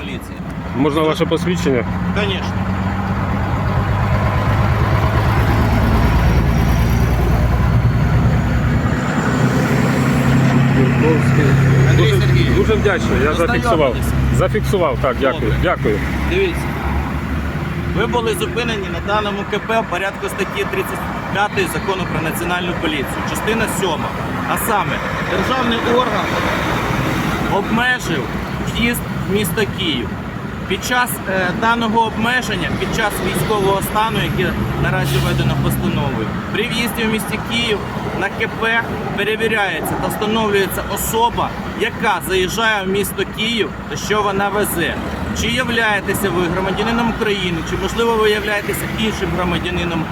поліції. Можна ваше посвідчення? Звісно. Андрій Дуже, Сергійович, дуже вдячний, я зафіксував. Познайомились. Зафіксував, так, дякую. Добре. Дякую. Дивіться. Ви були зупинені на даному КП в порядку статті 35 закону про національну поліцію, частина 7. А саме, державний орган обмежив в'їзд в місто Київ. Під час е, даного обмеження, під час військового стану, яке наразі введено постановою, при в'їзді в місті Київ на КП перевіряється та встановлюється особа, яка заїжджає в місто Київ та що вона везе. Чи являєтеся ви громадянином України, чи можливо ви являєтеся іншим громадянином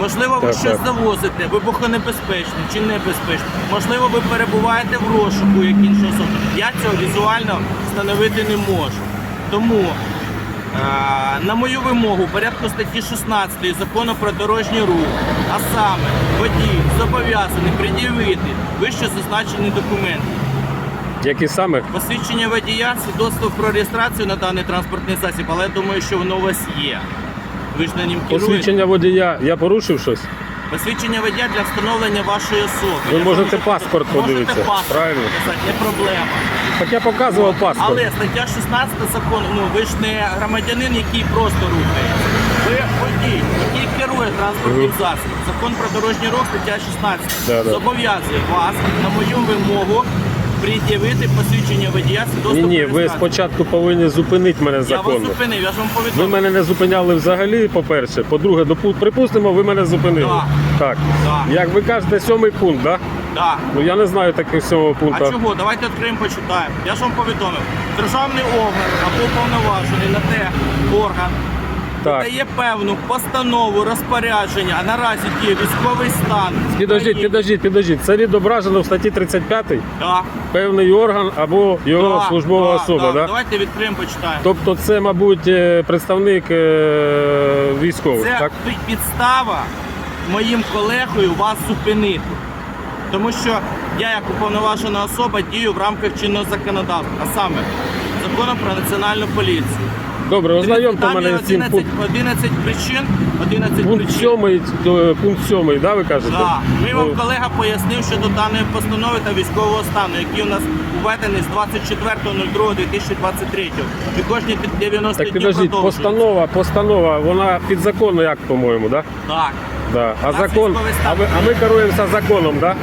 Можливо, ви Так, щось так. завозите, вибухонебезпечне чи небезпечне. Можливо, ви перебуваєте в розшуку як інша особа. Я цього візуально встановити не можу. Тому, е, на мою вимогу, порядку статті 16 закону про дорожній рух, а саме водій зобов'язаний пред'явити вище зазначені документи. Які саме? Посвідчення водія, свідоцтво про реєстрацію на даний транспортний засіб, але я думаю, що воно у вас є. Ви ж на ним керуєте. Посвідчення водія. Я порушив щось? Посвідчення водія для встановлення вашої особи. Ви Я можете паспорт подивитися, Можете паспорт правильно? показати, не проблема. Так я показував паспорт. Але стаття 16 закону, ну ви ж не громадянин, який просто рухається. Ви водій, який керує транспортним засобом. Закон про дорожній рух, стаття 16. Да, да. Зобов'язує вас на мою вимогу пред'явити посвідчення водія Ні, ні, ви спочатку повинні зупинити мене Я вас зупинив, я ж вам Ви мене не зупиняли взагалі, по-перше. По-друге, допу- припустимо, ви мене зупинили. Да. Так. Да. Як ви кажете, сьомий пункт, так? Да? Да. Ну я не знаю таких сьомого пункту. А чого? Давайте відкриємо, почитаємо. Я ж вам повідомив. Державний орган або уповноважений на те орган Так. дає певну постанову розпорядження, а наразі діє військовий стан. Підождіть, підождіть, підождіть. Це відображено в статті 35 Да. певний орган або його Да, службова да, особа, да. Да? Давайте відкриємо, почитаємо. Тобто це, мабуть, е, представник е, військових, Це так? пі- підстава моїм колегою вас зупинити. Тому що я, як уповноважена особа, дію в рамках чинного законодавства, а саме закону про національну поліцію. Добре, ознайомте Там є мене з цим 11, пунктом. 11 причин. 11 Пункт причин. 7, пункт 7, да, ви кажете? Да. Ми вам колега пояснив щодо даної постанови та військового стану, який у нас введений з 24.02.2023. І кожні 90 Так днів підождіть, продовжується. постанова, постанова, вона підзаконна як, по-моєму, да? Так, Да. А нас закон, військовий стан. а, ви, а ми керуємося законом, да?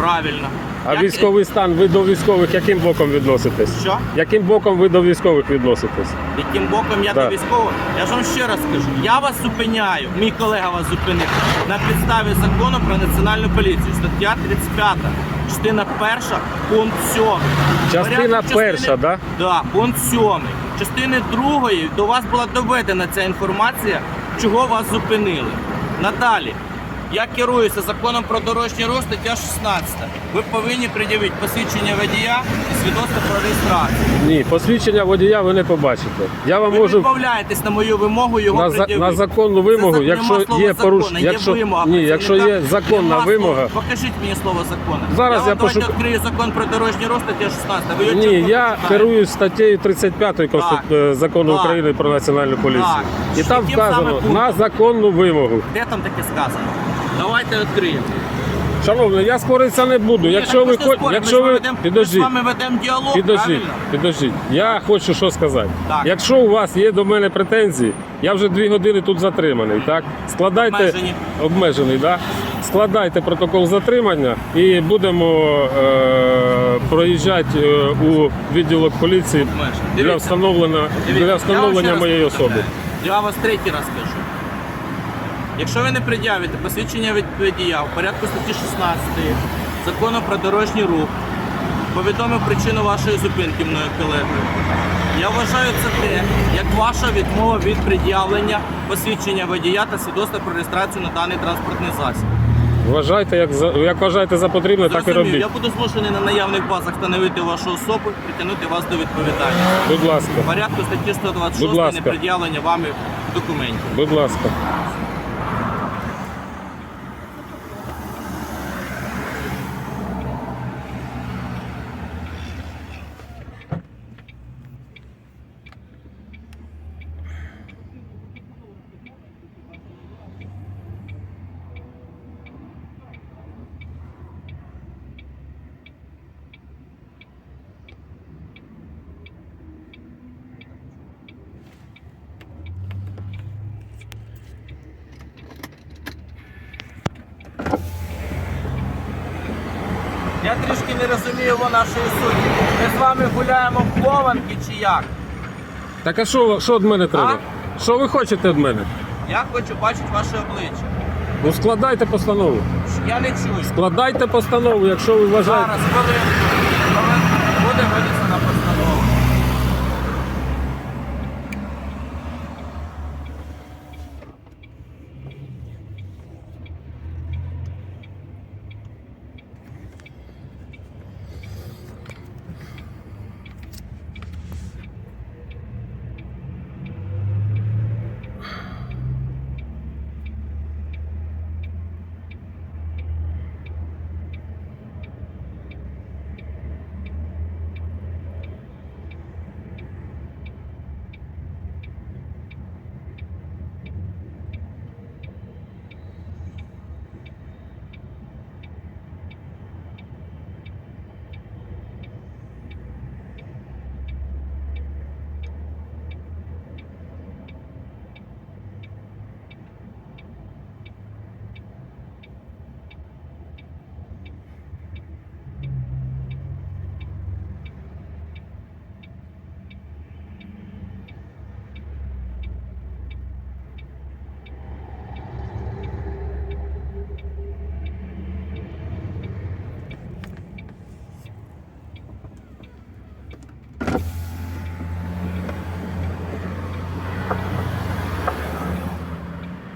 правильно. А Як- військовий стан, ви до військових яким боком відноситесь? Що? Яким боком ви до військових відноситесь? Яким боком я до військового? Я ж вам ще раз скажу, я вас зупиняю, мій колега вас зупинив на підставі закону про національну поліцію. Стаття 35, частина перша, пункт 7. Частина перша, да? Да, пункт 7. Частини другої до вас була доведена ця інформація, чого вас зупинили. Надалі. Я керуюся законом про дорожній рух, стаття 16. Ви повинні пред'явити посвідчення водія і свідоцтво про реєстрацію. Ні, посвідчення водія ви не побачите. Я вам Ви можу відмовляєтесь на мою вимогу його на, за- пред'явити. на законну вимогу, Це якщо слова є закона, порушення, є якщо вимога ні, якщо є працівника. законна Нема вимога. слова. Покажіть мені слово закону. Зараз я, я вам давайте пошук- відкрию закон про дорожній рух, стаття 16. Ви його Ні, чітко я прочитаєте. керуюсь статтею 35 Конститу... Е, закону Так. України про національну поліцію. Так. І там Яким саме вказано пунктом? на законну вимогу. Де там таке сказано? Давайте відкриємо. Шановний, я споритися не буду. якщо ви хоч, якщо ви ведемо- Ми з вами ведемо діалог, підождіть, правильно? підождіть. Я хочу що сказати. Так. Якщо у вас є до мене претензії, я вже дві години тут затриманий. Так складайте Обмежені. обмежений, да? Складайте протокол затримання і будемо е, проїжджати е, у відділок поліції для Дивіться. встановлення Дивіться, для я вам встановлення раз моєї особи. Я вас третій раз кажу. Якщо ви не пред'явите посвідчення від водія в порядку статті 16 закону про дорожній рух, повідомив причину вашої зупинки мною колегою. Я вважаю це те, як ваша відмова від пред'явлення посвідчення водія та свідоцтва про реєстрацію на даний транспортний засіб. Вважайте, як за як вважаєте за потрібне, так і Зрозумів, робіть. я буду змушений на наявних базах встановити вашу особу і притягнути вас до відповідальності. Будь ласка, В порядку статті 126 Будь ласка. непред'явлення вами документів. будь ласка. Я трішки не розуміємо нашої суті. Ми з вами гуляємо в хованки чи як? Так а що, що від мене треба? Що ви хочете від мене? Я хочу бачити ваше обличчя. Ну складайте постанову. Я не чую. Складайте постанову, якщо ви вважаєте. Зараз, хвилинку. Хвилинку. Буде винесена постанова.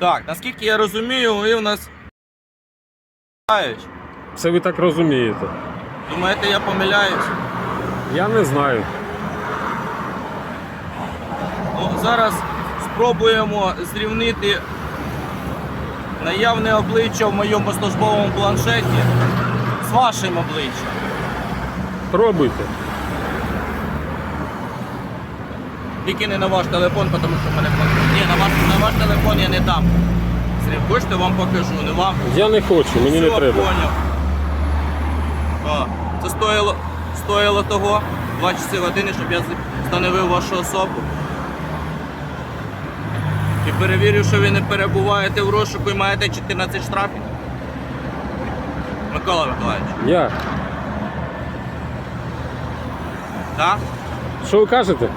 Так, наскільки я розумію, ви в нас. Це ви так розумієте. Думаєте, я помиляюсь? Я не знаю. Ну, зараз спробуємо зрівнити наявне обличчя в моєму службовому планшеті з вашим обличчям. Пробуйте. Тільки не на ваш телефон, тому що мене планшет. Ні, на ваш, на ваш телефон я не дам. Зрів, хочете, вам покажу, не вам. Я не хочу, мені не Все, треба. Поняв. А, це стоїло, стоїло того 2 часи години, щоб я встановив вашу особу. І перевірив, що ви не перебуваєте в розшуку і маєте 14 штрафів. Микола Миколаївич, Я. так? Що ви кажете?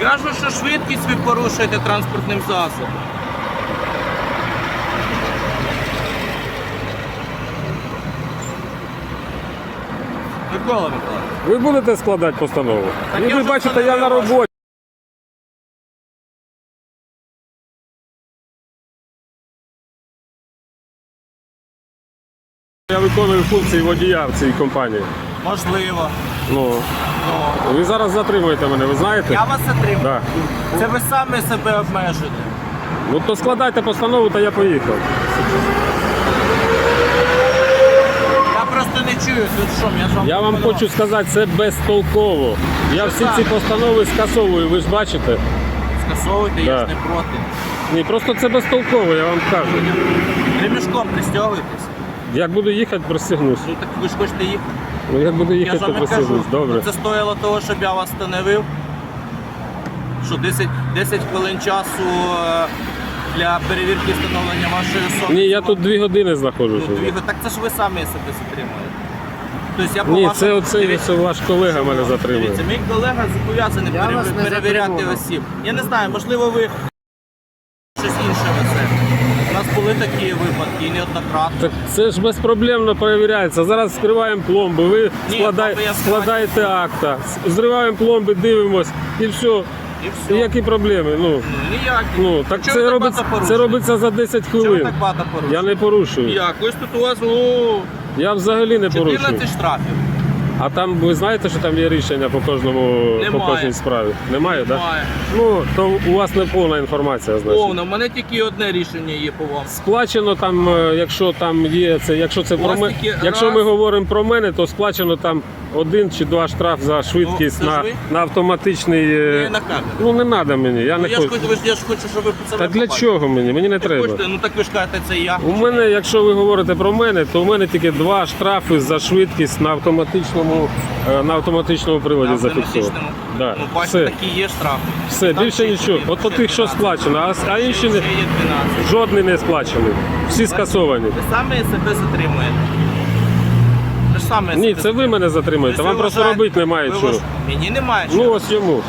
Кажу, що швидкість ви порушуєте транспортним засобом. Микола Миколаївич. Ви будете складати постанову? Так ну ви вже бачите, я на роботі. Я виконую функції водія в цій компанії. Можливо. Ну, ви зараз затримуєте мене, ви знаєте? я вас затримав. Да. Це ви самі себе обмежуєте. Ну то складайте постанову, та я поїхав. Я просто не чую тут шум, я ж вам Я вам пропонував. хочу сказати, це безтолково. Я всі ці постанови скасовую, ви ж бачите. Скасовуйте, я Да. ж не проти. Ні, просто це безтолково, я вам кажу. Ремішком пристягуйтесь. Як буду їхати, пристегнусь. Ну так ви ж хочете їхати. Ну як буду їхати, то кажу. Добре. це стоїло того, щоб я вас встановив. Що 10, 10 хвилин часу е, для перевірки встановлення вашої особи. Ні, я тут дві години Ну, знаходжуся. дві, так це ж ви самі себе затримуєте. Тобто я по Ні, вашому- це оце Дивіться, це ваш колега мене затримує. Дивіться, мій колега зобов'язаний Я пере- вас не перевіряти затримував. осіб. Я не знаю, можливо, ви щось інше. Були такі випадки неоднократно. Так це ж безпроблемно перевіряється. Зараз скриваємо пломби, ви Ні, складай- я складаєте акта, зриваємо пломби, дивимось і все. І І все. які проблеми? Ну, Ну, ніякі. ну так Чого це так робиться, багато це робиться за 10 Чого хвилин. так багато Я не порушую. Як? Ось тут у вас о, Я взагалі не порушую. 14 штрафів. А там ви знаєте, що там є рішення по кожному по кожній справі? Немає, так? Має. Ну то у вас не повна інформація, значить. Повно, в мене тільки одне рішення є по вам. Сплачено там, е, якщо там є це, якщо це У про вас мене, тільки якщо раз- ми говоримо про мене, то сплачено там один чи два штраф за швидкість Ну, це ж на, ви? на автоматичний. е, Не на камеру. Ну не треба мені, я Ну, не я, ж хочу. хочу, ви ж- я ж хочу, щоб ви це Та для побачили. чого мені? Мені не Ви треба. хочете, ну так ви ж кажете, це я. У мене, якщо ви говорите про мене, то у мене тільки два штрафи за швидкість на автоматичному, е, на автоматичному приводі зафіксовано. автоматичному. Да. Ну, бачите, Все, такі є штрафи. все, Там більше ще нічого. є, От по тих, що 12. сплачено, а, а інші Ще не, є 12. жодний не сплачений. Всі скасовані. Ви самі себе затримуєте. Ви ж самі Ні, себе це ви мене затримуєте. Вам просто вважаєте- робити немає ви чого. вваж- Мені немає чого. Ну чого. ось йому.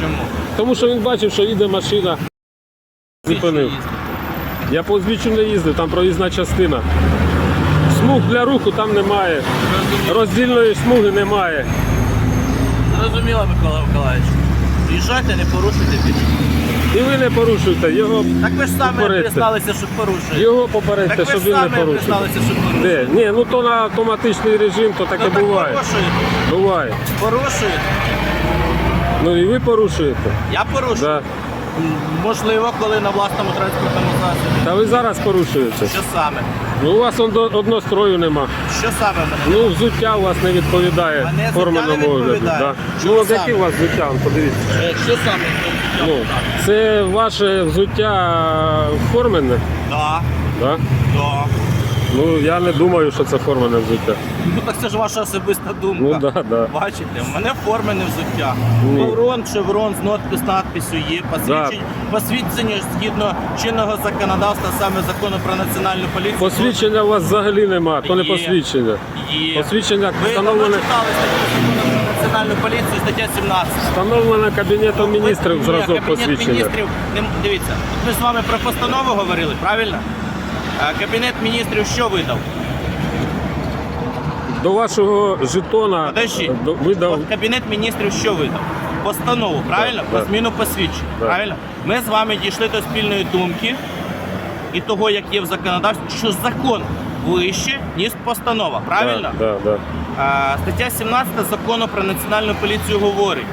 Чому? Тому що він бачив, що їде машина. Зупинив. Я по узбіччю не їздив, там проїзна частина. Смуг для руху там немає. Роздільної смуги немає. Зрозуміло, Микола Миколаївич. Їжджайте, не порушуйте більше. І ви не порушуйте, його, Так ви ж самі Попередьте. призналися, що порушуєте. його попередьте, Так ви щоб ж він не самі порушив. призналися, що порушуєте. Де? Ні, ну то на автоматичний режим, то таке Ну, так буває. порушуєте. Буває. Порушуєте. Ну і ви порушуєте. Я порушую. Да. М, Можливо, коли на власному транспортному засобі. Та ви зараз порушуєте. Що саме? Ну у вас он однострою нема. Що саме мене? Ну, взуття у вас не відповідає Мене взуття не відповідає. Да. Ну, от саме? яке у вас взуття, он, подивіться. Е, Що саме? Ну, це ваше взуття формене, Да, да? да. Ну я не думаю, що це формене взуття. Ну так це ж ваша особиста думка. Ну да, да. Бачите, в мене формене взуття. Ні. Шеврон, шеврон з нотки з надписю є. Посвідчення, посвідчення згідно чинного законодавства, саме закону про національну поліцію. Посвідчення у вас взагалі нема, то не Є. посвідчення. Є. Посвідчення Ви встановлене, читали статтю закону про національну поліцію, стаття 17. встановлене Кабінетом міністрів Ні, зразок Кабінет посвідчення. міністрів, не- дивіться, ми з вами про постанову говорили, правильно? А Кабінет міністрів що видав? До вашого жетона Подожди. до- видав. От Кабінет міністрів що видав? Постанову, правильно? Да, Про да. зміну посвідчень. Да. Правильно? Ми з вами дійшли до спільної думки і того, як є в законодавстві, що закон вище, ніж постанова. Правильно? Да, да, да. А, стаття 17 закону про національну поліцію говорить,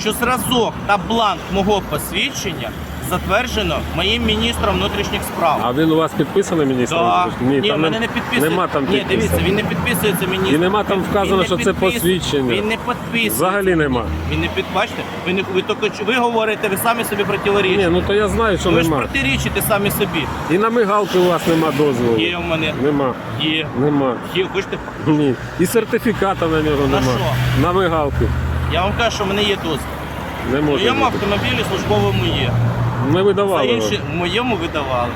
що зразок та бланк мого посвідчення затверджено моїм міністром внутрішніх справ. А він у вас підписаний міністром? Да. Ні, Ні, там мене не підписується. Нема там Ні, дивіться, він не підписується міністром. І нема там вказано, що це посвідчення. Він не підписується. Взагалі нема. Він не під... Бачите, ви, не... ви, тільки... ви говорите, ви самі собі противорічите. Ні, ну то я знаю, що ви ж протирічите самі собі. І на мигалки у вас нема дозволу. Є в мене. Нема. Є. Нема. Є, хочете? Ні. І сертифіката на нього На нема. що? На мигалки. Я вам кажу, що в мене є дозвіл. Не В може. моєму автомобілі службовому є. За видавали. інші в моєму видавали.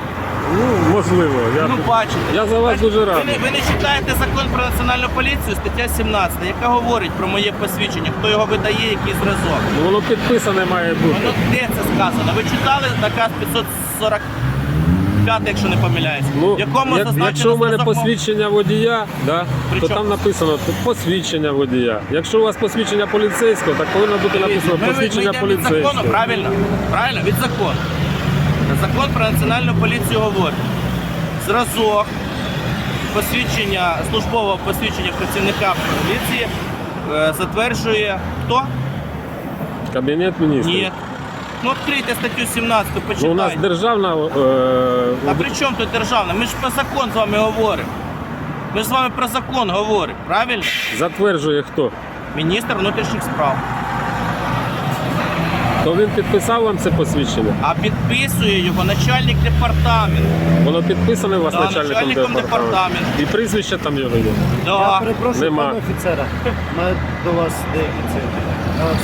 Ну, можливо. Я... Ну бачите. Я за вас дуже ви, радий. Ви, ви не читаєте закон про національну поліцію, стаття 17, яка говорить про моє посвідчення, хто його видає, який зразок. Ну, Воно підписане має бути. Воно де це сказано? Ви читали наказ 545, якщо не помиляюсь? Ну, якому як- зазначено якщо у мене мов- посвідчення водія, да, то там написано посвідчення водія. Якщо у вас посвідчення поліцейського, так повинно бути написано Ми- ми- ми посвідчення йдемо від закону, поліцейського. правильно? Правильно, від закону. Закон про національну поліцію говорить. Зразок посвідчення, службового посвідчення працівника поліції е, затверджує хто? Кабінет міністрів. Ні. Ну відкрийте статтю 17, почитайте. Ну, у нас державна. Е, А при чому тут державна? Ми ж про закон з вами говоримо. Ми ж з вами про закон говоримо, правильно? затверджує хто? Міністр внутрішніх справ. То він підписав вам це посвідчення? А підписує його начальник департаменту. Воно підписане у вас Да, начальником, начальником департаменту. департаменту. І прізвище там його є. Да. Я перепрошую, Нема. пане офіцера. Маю до вас деякі цифри.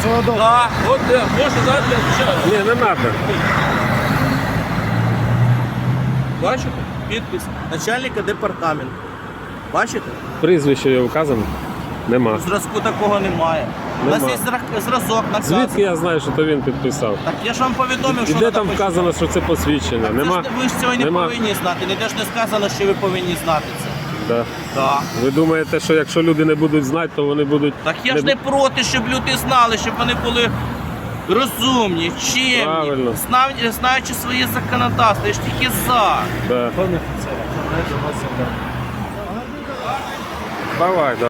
Всього доброго. Да, от е, можна дати ще. Ні, не треба. Бачите? Підпис начальника департаменту. Бачите? Прізвище його вказано? Нема. Зразку такого немає. У нас Нема. є зра- зразок наказ. Звідки я знаю, що то він підписав? Так я ж вам повідомив, І що де там вказано, що це посвідчення? Це Нема? ж ви ж цього й не Нема. повинні знати. Ніде ж не сказано, що ви повинні знати це. Да. Так. Ви думаєте, що якщо люди не будуть знати, то вони будуть. Так я ж не проти, щоб люди знали, щоб вони були розумні, Правильно. знав- знаючи своє законодавство. Я ж тільки за. Да. Давай, да.